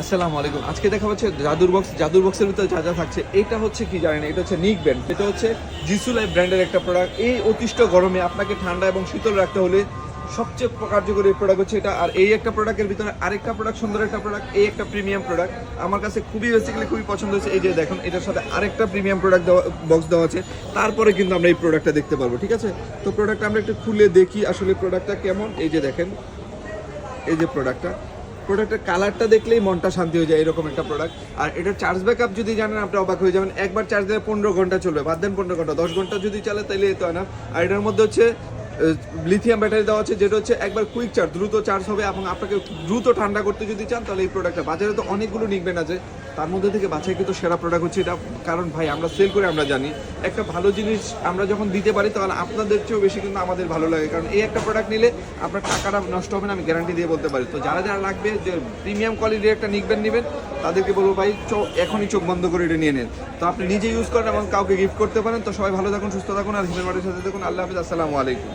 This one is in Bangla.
আসসালামু আলাইকুম। আজকে দেখা হচ্ছে জাদুর বক্স জাদুর বক্সের ভিতরে যা যা থাকছে, এটা হচ্ছে কি জানেন এটা হচ্ছে নিক ব্যান্ড এটা হচ্ছে জিসু লাইফ ব্র্যান্ডের একটা প্রোডাক্ট এই অতিষ্ঠ গরমে আপনাকে ঠান্ডা এবং শীতল রাখতে হলে সবচেয়ে কার্যকরী প্রোডাক্ট হচ্ছে এটা। আর এই একটা প্রোডাক্টের ভিতরে আরেকটা প্রোডাক্ট সুন্দর একটা প্রোডাক্ট এই একটা প্রিমিয়াম প্রোডাক্ট আমার কাছে খুবই বেসিক্যালি খুবই পছন্দ হয়েছে। এই যে দেখুন, এটার সাথে আরেকটা প্রিমিয়াম প্রোডাক্ট দেওয়া বক্স দেওয়া আছে। তারপরে কিন্তু আমরা এই প্রোডাক্টটা দেখতে পারব, ঠিক আছে? তো প্রোডাক্টটা আমরা একটু খুলে দেখি আসলে প্রোডাক্টটা কেমন। এই যে দেখেন, এই যে প্রোডাক্টটা প্রোডাক্টের কালারটা দেখলেই মনটা শান্তি হয়ে যায়, এরকম একটা প্রোডাক্ট। আর এটা চার্জ ব্যাক আপ যদি জানেন, আপনি অবাক হয়ে যাবেন। একবার চার্জ দিলে পনেরো ঘণ্টা চলবে। বাদ দেন পনেরো ঘণ্টা, দশ ঘণ্টা যদি চালে তাহলে এত হয় না। আর এটার মধ্যে হচ্ছে লিথিয়াম ব্যাটারি দেওয়া আছে, যেটা হচ্ছে একবার কুইক চার্জ দ্রুত চার্জ হবে এবং আপনাকে দ্রুত ঠান্ডা করতে যদি চান, তাহলে এই প্রোডাক্টটা বাজারে তো অনেকগুলো নিকবেন আছে। তার মধ্যে থেকে বাছাই কিন্তু সেরা প্রোডাক্ট হচ্ছে এটা। কারণ ভাই, আমরা সেল করে আমরা জানি। একটা ভালো জিনিস আমরা যখন দিতে পারি, তাহলে আপনাদের চেয়েও বেশি কিন্তু আমাদের ভালো লাগে। কারণ এই একটা প্রোডাক্ট নিলে আপনার টাকাটা নষ্ট হবে না, আমি গ্যারান্টি দিয়ে বলতে পারি। তো যারা যারা লাগবে যে প্রিমিয়াম কোয়ালিটির একটা নিকবেন নেবেন, তাদেরকে বলব ভাই, চো এখনই চোখ বন্ধ করে এটা নিয়ে নেন। তো আপনি নিজে ইউজ করেন এবং কাউকে গিফট করতে পারেন। তো সবাই ভালো থাকুন, সুস্থ থাকুন, আর হিমের বাড়ির সাথে থাকুন। আল্লাহ হাফিজ, আসসালামু আলাইকুম।